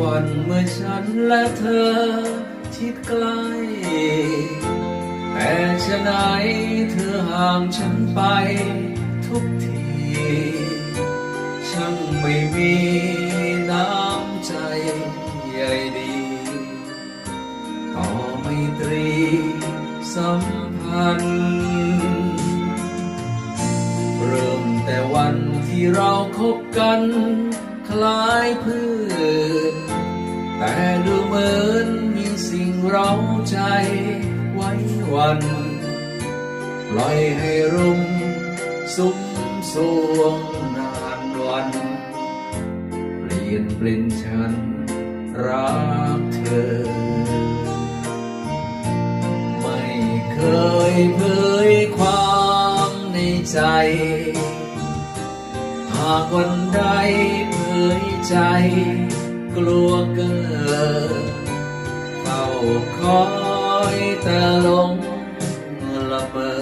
วันเมื่อฉันและเธอชิดใกล้แต่ฉะไหนเธอห่างฉันไปทุกทีช่างไม่มีน้ำใจใยดี ต่อไม่ตรีสัมพันธ์เริ่มแต่วันที่เราคบกันคล้ายเพื่อน เร้าใจไว้วัน ปล่อยให้รุ่มสุมสวงนานวัน เปลี่ยนเปลี่ยนฉันรักเธอ ไม่เคยเผยความในใจ หากวันใดเผยใจ กลัวเกิน คอยแต่ลงละเมอ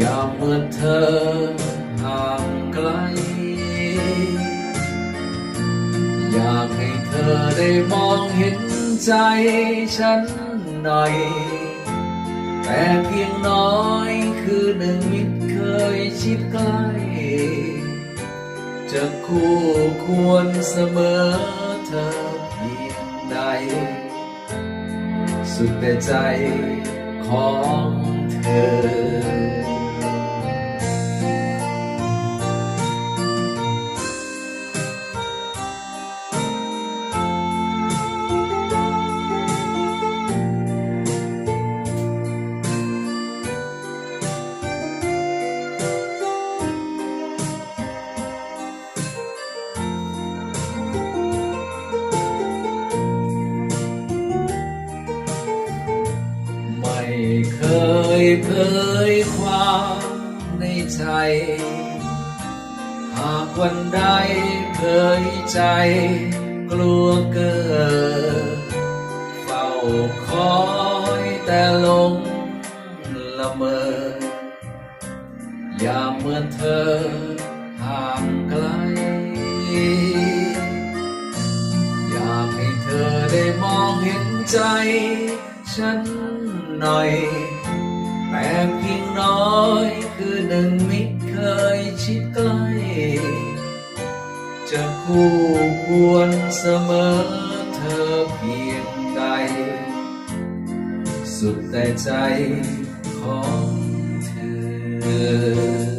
ยามเมื่อเธอห่างไกล อยากให้เธอได้มองเห็นใจฉันหน่อย แต่เพียงน้อยคือหนึ่งมิตรเคยชิดใกล้จะคู่ควรเสมอเธอเพียงใด สุดแต่ใจของเธอ เคยเผยความในใจ หากวันใดเผยใจกลัวเกิดเฝ้าคอยแต่หลงละเมอยามเมื่อเธอห่างไกล อยากให้เธอได้มองเห็นใจฉัน หน่อยแต่เพียงน้อยคือหนึ่งมิตรเคยชิดใกล้ จะคู่ควรเสมอเธอเพียงใด สุดแต่ใจของเธอ